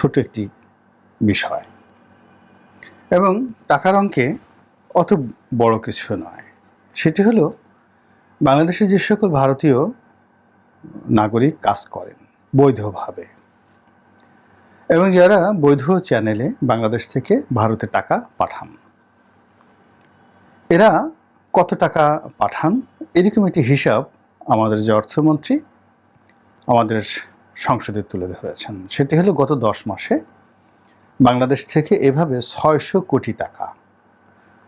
ছোট একটি বিষয়। এবং টাকার অঙ্কে অত বড় কিছু নয়। সেটি হলো বাংলাদেশে যে সকল ভারতীয় নাগরিক কাজ করেন বৈধভাবে এবং যারা বৈধ চ্যানেলে বাংলাদেশ থেকে ভারতে টাকা পাঠান। এরা কত টাকা পাঠান, এরকম একটি হিসাব আমাদের যে অর্থমন্ত্রী, আমাদের সংসদে তুলে ধরেছেন। সেটি হলো গত দশ মাসে বাংলাদেশ থেকে এভাবে ছয়শো কোটি টাকা।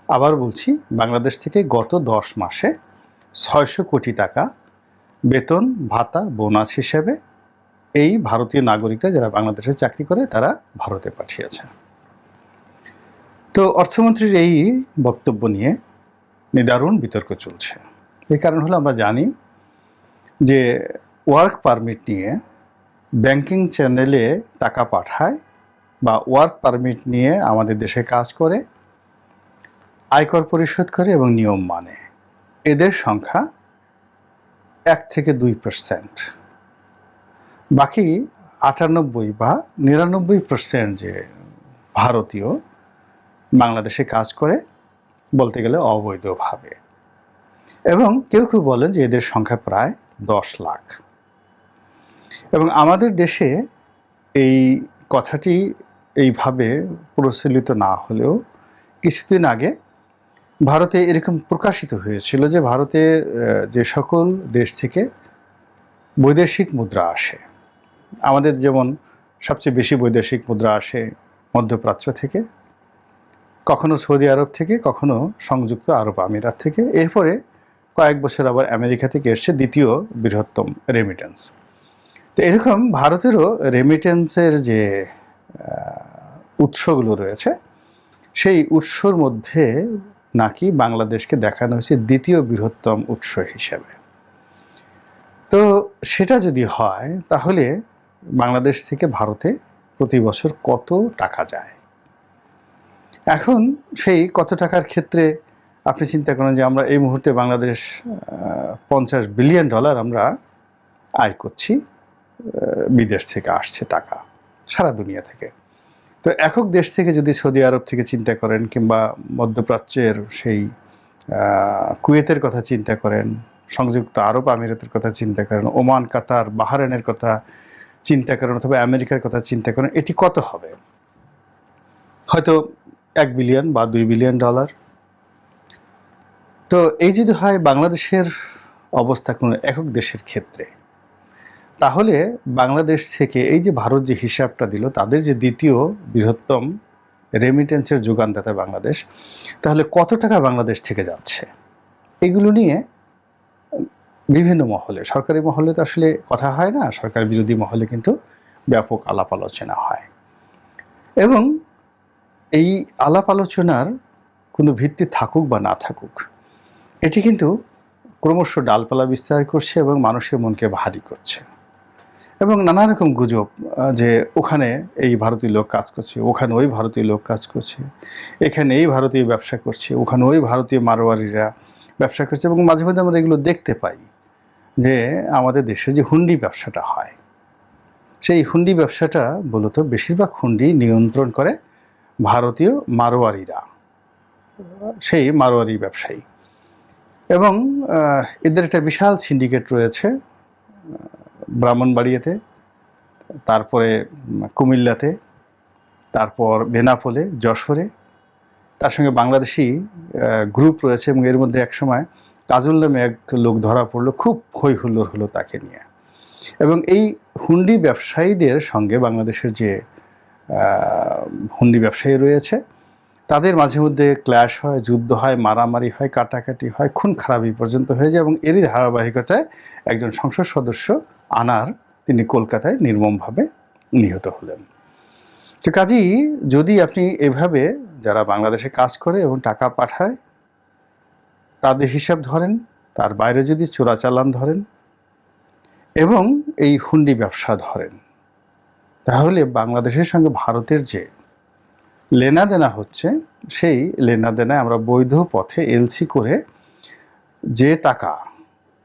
আবার বলছি, বাংলাদেশ থেকে গত দশ মাসে ছয়শো কোটি টাকা বেতন, ভাতা, বোনাস হিসেবে এই ভারতীয় নাগরিকরা যারা বাংলাদেশে চাকরি করে, তারা ভারতে পাঠিয়েছে। তো অর্থমন্ত্রীর এই বক্তব্য নিয়ে নিদারুণ বিতর্ক চলছে। এর কারণ হলো আমরা জানি যে ওয়ার্ক পারমিট নিয়ে ব্যাংকিং চ্যানেলে টাকা পাঠায় বা ওয়ার্ক পারমিট নিয়ে আমাদের দেশে কাজ করে, আয়কর পরিশোধ করে এবং নিয়ম মানে। এদের সংখ্যা এক থেকে দুই পার্সেন্ট বাকি আটানব্বই বা নিরানব্বই পার্সেন্ট যে ভারতীয় বাংলাদেশে কাজ করে, বলতে গেলে অবৈধভাবে। এবং কেউ কেউ বলেন যে এদের সংখ্যা প্রায় দশ লাখ। এবং আমাদের দেশে এই কথাটি এইভাবে প্রচলিত না হলেও কিছুদিন আগে ভারতে এরকম প্রকাশিত হয়েছিল যে ভারতে যে সকল দেশ থেকে বৈদেশিক মুদ্রা আসে। আমাদের যেমন সবচেয়ে বেশি বৈদেশিক মুদ্রা আসে মধ্যপ্রাচ্য থেকে, কখনো সৌদি আরব থেকে, কখনো সংযুক্ত আরব আমিরাত থেকে। এরপরে কয়েক বছর আবার আমেরিকা থেকে এসছে দ্বিতীয় বৃহত্তম রেমিটেন্স তো এরকম ভারতেরও রেমিটেন্সের যে উৎসগুলো রয়েছে, সেই উৎসর মধ্যে নাকি বাংলাদেশকে দেখানো হয়েছে দ্বিতীয় বৃহত্তম উৎস হিসেবে। তো সেটা যদি হয়, তাহলে বাংলাদেশ থেকে ভারতে প্রতি বছর কত টাকা যায়? এখন সেই কত টাকার ক্ষেত্রে আপনি চিন্তা করেন যে, আমরা এই মুহূর্তে বাংলাদেশ পঞ্চাশ বিলিয়ন ডলার আমরা আয় করছি। বিদেশ থেকে আসছে টাকা, সারা দুনিয়া থেকে। তো একক দেশ থেকে যদি সৌদি আরব থেকে চিন্তা করেন কিংবা মধ্যপ্রাচ্যের সেই কুয়েতের কথা চিন্তা করেন, সংযুক্ত আরব আমিরাতের কথা চিন্তা করেন, ওমান, কাতার বাহারানের কথা চিন্তা করেন অথবা আমেরিকার কথা চিন্তা করেন, এটি কত হবে? হয়তো এক বিলিয়ন বা দুই বিলিয়ন ডলার। তো এই যদি হয় বাংলাদেশের অবস্থা কোনো একক দেশের ক্ষেত্রে তাহলে বাংলাদেশ থেকে এই যে ভারত যে হিসাবটা দিল, তাদের যে দ্বিতীয় বৃহত্তম রেমিটেন্সের যোগানদাতা বাংলাদেশ, তাহলে কত টাকা বাংলাদেশ থেকে যাচ্ছে? এগুলো নিয়ে বিভিন্ন মহলে, সরকারি মহলে তো আসলে কথা হয় না, সরকার বিরোধী মহলে কিন্তু ব্যাপক আলাপ আলোচনা হয়। এবং এই আলাপ আলোচনার কোনো ভিত্তি থাকুক বা না থাকুক, এটি কিন্তু ক্রমশ ডালপালা বিস্তার করছে এবং মানুষের মনকে ভারী করছে। এবং নানা রকম গুজব যে ওখানে এই ভারতীয় লোক কাজ করছে, ওখানে ওই ভারতীয় লোক কাজ করছে, এখানে এই ভারতীয় ব্যবসা করছে, ওখানে ওই ভারতীয় মারোয়ারিরা ব্যবসা করছে এবং মাঝে মাঝে আমরা এগুলো দেখতে পাই যে আমাদের দেশে যে হুন্ডি ব্যবসাটা হয়। সেই হুন্ডি ব্যবসাটা মূলত বেশিরভাগ হুন্ডি নিয়ন্ত্রণ করে ভারতীয় মারোয়ারিরা, সেই মারোয়ারি ব্যবসায়ী। এবং এদের একটা বিশাল সিন্ডিকেট রয়েছে ব্রাহ্মণবাড়িয়াতে, তারপরে কুমিল্লাতে, তারপর বেনাপোলে, যশোরে। তার সঙ্গে বাংলাদেশি গ্রুপ রয়েছে এবং এর মধ্যে এক সময় কাজল নামে এক লোক ধরা পড়ল, খুব হই হুল্লোড় হলো তাকে নিয়ে। এবং এই হুন্ডি ব্যবসায়ীদের সঙ্গে বাংলাদেশের যে হুন্ডি ব্যবসায়ী রয়েছে, তাদের মাঝে মধ্যে ক্ল্যাশ হয়, যুদ্ধ হয়, মারামারি হয়, কাটাকাটি হয়, খুন খারাপি পর্যন্ত হয়ে যায় এবং এরই ধারাবাহিকতায় একজন সংসদ সদস্য আনার তিনি কলকাতায় নির্মমভাবে নিহত হলেন। তো কাজেই যদি আপনি এভাবে যারা বাংলাদেশে কাজ করে এবং টাকা পাঠায়, তাদের হিসাব ধরেন, তার বাইরে যদি চোরাচালান ধরেন এবং এই হুন্ডি ব্যবসা ধরেন, তাহলে বাংলাদেশের সঙ্গে ভারতের যে লেনাদেনা হচ্ছে, সেই লেনাদেনায় আমরা বৈধ পথে এলসি করে যে টাকা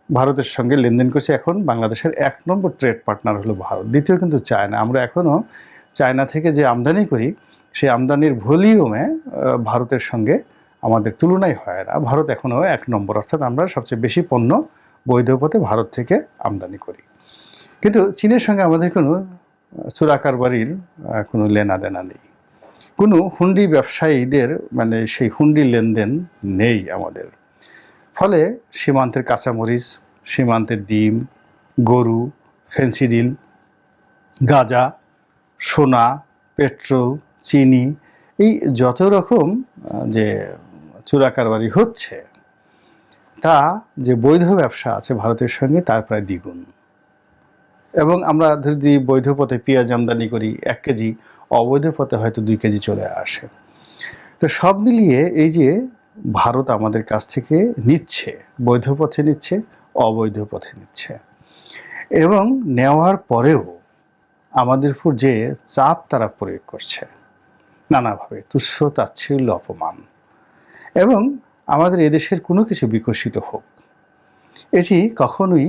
ভারতের সঙ্গে লেনদেন করছে এখন বাংলাদেশের এক নম্বর ট্রেড পার্টনার হলো ভারত, দ্বিতীয় কিন্তু চায়না। আমরা এখনও চায়না থেকে যে আমদানি করি, সেই আমদানির ভলিউমে ভারতের সঙ্গে আমাদের তুলনাই হয় না। ভারত এখনও এক নম্বর, অর্থাৎ আমরা সবচেয়ে বেশি পণ্য বৈধ পথে ভারত থেকে আমদানি করি। কিন্তু চীনের সঙ্গে আমাদের কোনো চোরাকার বাড়ির কোনো লেনা দেনা নেই। কোনো হুন্ডি ব্যবসায়ীদের মানে সেই হুন্ডি লেনদেন নেই আমাদের। ফলে সীমান্তের কাঁচামরিচ, সীমান্তের ডিম, গরু ফেন্সিডিল গাঁজা, সোনা, পেট্রোল, চিনি, এই যত রকম যে চোরাকারবারি হচ্ছে, তা যে বৈধ ব্যবসা আছে ভারতের সঙ্গে, তার প্রায় দ্বিগুণ। এবং আমরা যদি বৈধ পথে পেঁয়াজ আমদানি করি এক কেজি, অবৈধ পথে হয়তো দুই কেজি চলে আসে। তো সব মিলিয়ে এই যে ভারত আমাদের কাছ থেকে নিচ্ছে, বৈধ পথে নিচ্ছে, অবৈধ পথে নিচ্ছে। এবং নেওয়ার পরেও আমাদের উপর যে চাপ তারা প্রয়োগ করছে, নানাভাবে তুচ্ছ, তাচ্ছিল্য, অপমান। এবং আমাদের এদেশের কোনো কিছু বিকশিত হোক, এটি কখনোই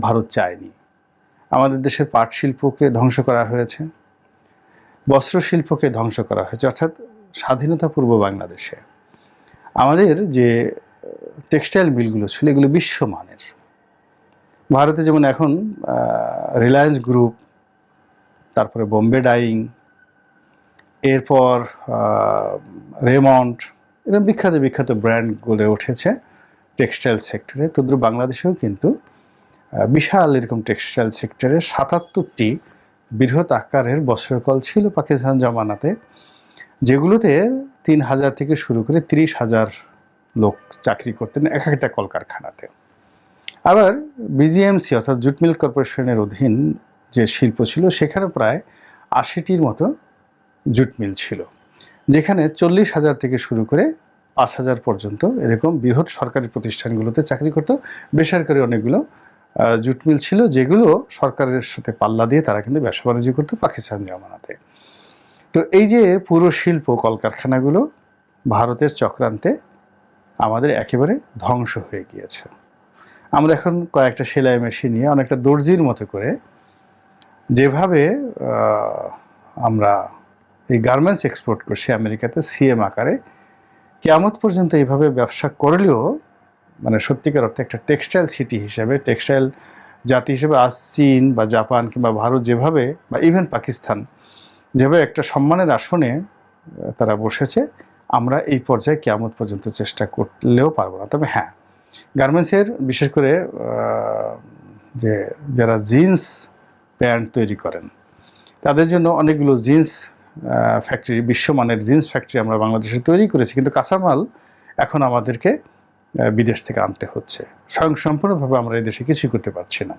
ভারত চায়নি। আমাদের দেশের পাট শিল্পকে ধ্বংস করা হয়েছে বস্ত্র শিল্পকে ধ্বংস করা হয়েছে, অর্থাৎ স্বাধীনতা পূর্ব বাংলাদেশে। আমাদের যে টেক্সটাইল মিলগুলো ছিল, এগুলো বিশ্বমানের। ভারতে যেমন এখন রিলায়েন্স গ্রুপ তারপরে বোম্বে ডাইং এরপর রেমন্ড এরকম বিখ্যাত বিখ্যাত ব্র্যান্ড গড়ে উঠেছে টেক্সটাইল সেক্টরে তদ্রুপ বাংলাদেশেও কিন্তু বিশাল এরকম টেক্সটাইল সেক্টরে সাতাত্তরটি বৃহৎ আকারের বস্ত্রকল ছিল পাকিস্তান জমানাতে। যেগুলোতে তিন হাজার থেকে শুরু করে তিরিশ হাজার লোক চাকরি করতেন এক একটা কলকারখানাতে। আবার বিজিএমসি অর্থাৎ জুট মিল কর্পোরেশনের অধীন যে শিল্প ছিল, সেখানে প্রায় আশিটির মতো জুট মিল ছিল, যেখানে চল্লিশ হাজার থেকে শুরু করে পাঁচ হাজার পর্যন্ত এরকম বৃহৎ সরকারি প্রতিষ্ঠানগুলোতে চাকরি করতো। বেসরকারি অনেকগুলো জুট মিল ছিল, যেগুলো সরকারের সাথে পাল্লা দিয়ে তারা কিন্তু ব্যবসা বাণিজ্য করতো পাকিস্তান জমানাতে। তো এই যে পুরো শিল্প কলকারখানাগুলো ভারতের চক্রান্তে আমাদের একেবারে ধ্বংস হয়ে গিয়েছে। আমরা এখন কয়েকটা সেলাই মেশিন নিয়ে অনেকটা দর্জির মতো করে যেভাবে আমরা এই গার্মেন্টস এক্সপোর্ট করছি আমেরিকাতে সিএম আকারে, কেয়ামত পর্যন্ত এইভাবে ব্যবসা করলেও মানে সত্যিকার অর্থে একটা টেক্সটাইল সিটি হিসেবে টেক্সটাইল জাতি হিসেবে আজ চীন বা জাপান কিংবা ভারত যেভাবে বা ইভেন পাকিস্তান যেভাবে একটা সম্মানের আসনে তারা বসেছে, আমরা এই পর্যায়ে কেয়ামত পর্যন্ত চেষ্টা করলেও পারব না। তবে হ্যাঁ গার্মেন্টসের বিশেষ করে যে যারা জিন্স প্যান্ট তৈরি করেন, তাদের জন্য অনেকগুলো জিন্স ফ্যাক্টরি, বিশ্বমানের জিন্স ফ্যাক্টরি আমরা বাংলাদেশে তৈরি করেছি, কিন্তু কাঁচামাল এখন আমাদেরকে বিদেশ থেকে আনতে হচ্ছে। স্বয়ং সম্পূর্ণভাবে আমরা এই দেশে কিছুই করতে পারছি না।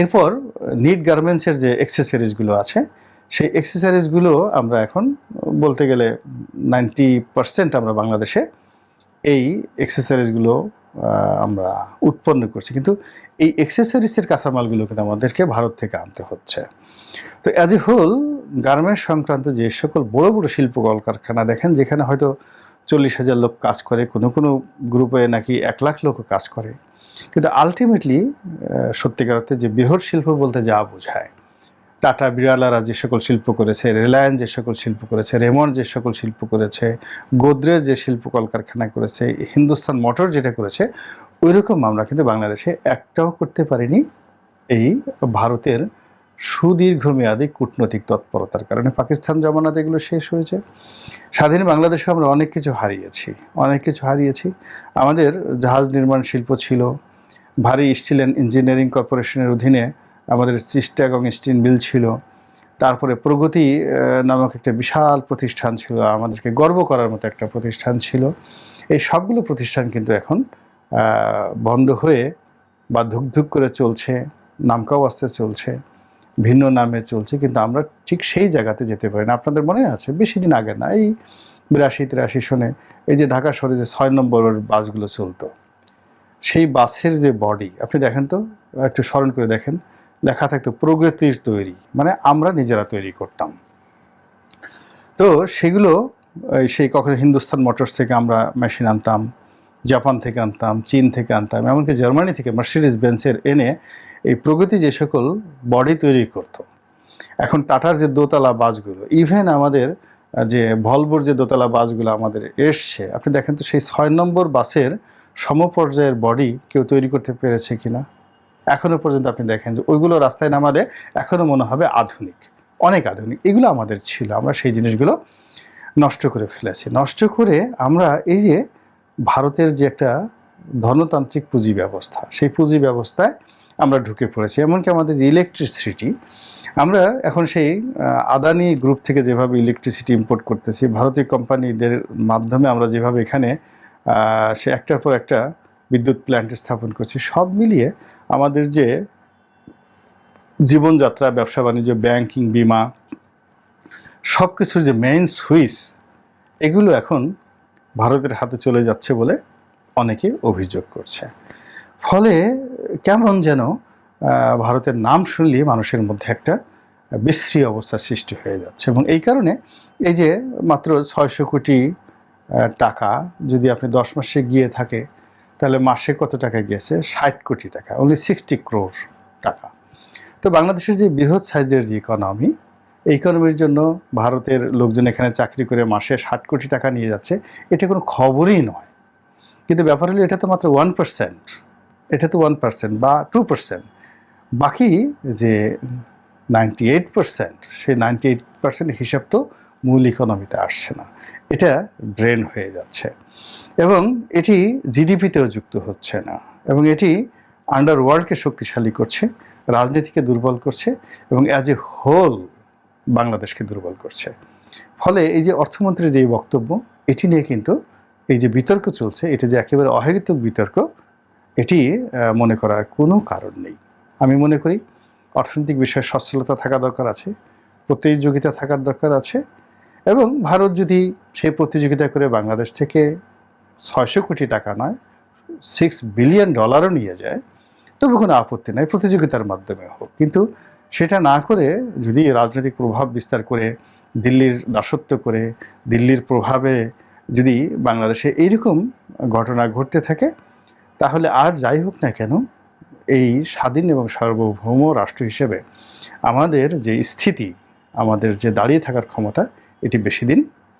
এরপর নিট গার্মেন্টসের যে এক্সেসরিজগুলো আছে, সেই এক্সেসরিজগুলো আমরা এখন বলতে গেলে নাইনটি পার্সেন্ট আমরা বাংলাদেশে এই এক্সেসরিজগুলো আমরা উৎপন্ন করছি। কিন্তু এই এক্সেসরিজের কাঁচামালগুলো কিন্তু আমাদেরকে ভারত থেকে আনতে হচ্ছে। তো অ্যাজ এ হোল গার্মেন্টস সংক্রান্ত যে সকল বড় বড় শিল্প কলকারখানা, দেখেন যেখানে হয়তো চল্লিশ হাজার লোক কাজ করে, কোনো কোনো গ্রুপে নাকি এক লাখ লোকও কাজ করে কিন্তু আলটিমেটলি সত্যিকার অর্থে যে বৃহৎ শিল্প বলতে যা বোঝায়, টাটা, বিড়ালারা যে সকল শিল্প করেছে রিলায়েন্স যে সকল শিল্প করেছে রেমন যে সকল শিল্প করেছে গোদরেজ যে শিল্প কলকারখানা করেছে, হিন্দুস্তান মোটর যেটা করেছে ওই রকম আমরা কিন্তু বাংলাদেশে একটাও করতে পারিনি এই ভারতের সুদীর্ঘমেয়াদী কূটনৈতিক তৎপরতার কারণে পাকিস্তান জমানাতে এগুলো শেষ হয়েছে। স্বাধীন বাংলাদেশে আমরা অনেক কিছু হারিয়েছি, অনেক কিছু হারিয়েছি। আমাদের জাহাজ নির্মাণ শিল্প ছিল, ভারী স্টিল অ্যান্ড ইঞ্জিনিয়ারিং কর্পোরেশনের অধীনে আমাদের চিস্টাগং স্টিল মিল ছিল। তারপরে প্রগতি নামক একটা বিশাল প্রতিষ্ঠান ছিল, আমাদেরকে গর্ব করার মতো একটা প্রতিষ্ঠান ছিল। এই সবগুলো প্রতিষ্ঠান কিন্তু এখন বন্ধ হয়ে বা ধুকধুক করে চলছে, নামকাও আসতে চলছে। ভিন্ন নামে চলছে, কিন্তু আমরা ঠিক সেই জায়গাতে যেতে পারি না। আপনাদের মনে আছে? বেশি দিন আগে না, এই বিরাশি তিরাশি সনে এই যে ঢাকা শহরে যে ছয় নম্বরের বাসগুলো চলতো, সেই বাসের যে বডি, আপনি দেখেন তো, একটু স্মরণ করে দেখেন, লেখা থাকতো প্রগতির তৈরি মানে আমরা নিজেরা তৈরি করতাম। তো সেগুলো সেই কখনো হিন্দুস্তান মোটরস থেকে আমরা মেশিন আনতাম, জাপান থেকে আনতাম, চীন থেকে আনতাম, এমনকি জার্মানি থেকে মার্সিডিজ বেঞ্চের এনে এই প্রগতি যে সকল বডি তৈরি করত। এখন টাটার যে দোতলা বাসগুলো ইভেন আমাদের যে ভলভোর যে দোতলা বাসগুলো আমাদের এসছে, আপনি দেখেন তো সেই ছয় নম্বর বাসের সমপর্যায়ের বডি কেউ তৈরি করতে পেরেছে কিনা? এখনও পর্যন্ত আপনি দেখেন যে ওইগুলো রাস্তায় নামালে এখনও মনে হবে আধুনিক, অনেক আধুনিক। এগুলো আমাদের ছিল, আমরা সেই জিনিসগুলো নষ্ট করে ফেলেছি। নষ্ট করে আমরা এই যে ভারতের যে একটা ধনতান্ত্রিক পুঁজি ব্যবস্থা, সেই পুঁজি ব্যবস্থায় আমরা ঢুকে পড়েছি, এমনকি আমাদের যে ইলেকট্রিসিটি আমরা এখন সেই আদানি গ্রুপ থেকে যেভাবে ইলেকট্রিসিটি ইম্পোর্ট করতেছি, ভারতীয় কোম্পানিদের মাধ্যমে আমরা যেভাবে এখানে সে একটার পর একটা বিদ্যুৎ প্ল্যান্ট স্থাপন করছি, সব মিলিয়ে আমাদের যে জীবনযাত্রা, ব্যবসা বাণিজ্য ব্যাংকিং বিমা সব কিছুর যে মেইন সুইচ এগুলো এখন ভারতের হাতে চলে যাচ্ছে বলে অনেকে অভিযোগ করছে। ফলে কেমন যেন ভারতের নাম শুনলেই মানুষের মধ্যে একটা বিশ্রী অবস্থা সৃষ্টি হয়ে যাচ্ছে। এবং এই কারণে এই যে মাত্র ছয়শো কোটি টাকা, যদি আপনি দশ মাসে গিয়ে থাকে, তাহলে মাসে কত টাকা গিয়েছে? ষাট কোটি টাকা অনলি সিক্সটি ক্রোর টাকা। তো বাংলাদেশের যে বৃহৎ সাইজের যে ইকোনমি এই ইকোনমির জন্য ভারতের লোকজন এখানে চাকরি করে মাসে ষাট কোটি টাকা নিয়ে যাচ্ছে, এটা কোনো খবরই নয়। কিন্তু ব্যাপার হলো, এটা তো মাত্র ওয়ান পার্সেন্ট এটা তো ওয়ান পার্সেন্ট বা টু পার্সেন্ট বাকি যে নাইনটি এইট পার্সেন্ট সেই নাইনটি এইট পার্সেন্ট হিসাব তো মূল ইকোনমিতে আসছে না। এটা ড্রেন হয়ে যাচ্ছে। এবং এটি জিডিপিতেও যুক্ত হচ্ছে না। এবং এটি আন্ডার ওয়ার্ল্ডকে শক্তিশালী করছে, রাজনীতিকে দুর্বল করছে, এবং অ্যাজ এ হোল বাংলাদেশকে দুর্বল করছে। ফলে এই যে অর্থমন্ত্রীর যে বক্তব্য, এটি নিয়ে কিন্তু এই যে বিতর্ক চলছে, এটা যে একেবারে অহেতুক বিতর্ক এটি মনে করার কোনো কারণ নেই। আমি মনে করি অর্থনৈতিক বিষয়ে সচ্ছলতা থাকা দরকার আছে, প্রতিযোগিতা থাকার দরকার আছে এবং ভারত যদি সেই প্রতিযোগিতা করে বাংলাদেশ থেকে ছয়শো কোটি টাকা নয় সিক্স বিলিয়ন ডলারও নিয়ে যায়, তবে কোনো আপত্তি নাই, প্রতিযোগিতার মাধ্যমে হোক। কিন্তু সেটা না করে যদি রাজনৈতিক প্রভাব বিস্তার করে, দিল্লির দাসত্ব করে, দিল্লির প্রভাবে যদি বাংলাদেশে এইরকম ঘটনা ঘটতে থাকে তাহলে আর যাই হোক না কেন, এই স্বাধীন এবং সার্বভৌম রাষ্ট্র হিসেবে আমাদের যে স্থিতি, আমাদের যে দাঁড়িয়ে থাকার ক্ষমতা, এটি বেশি দিন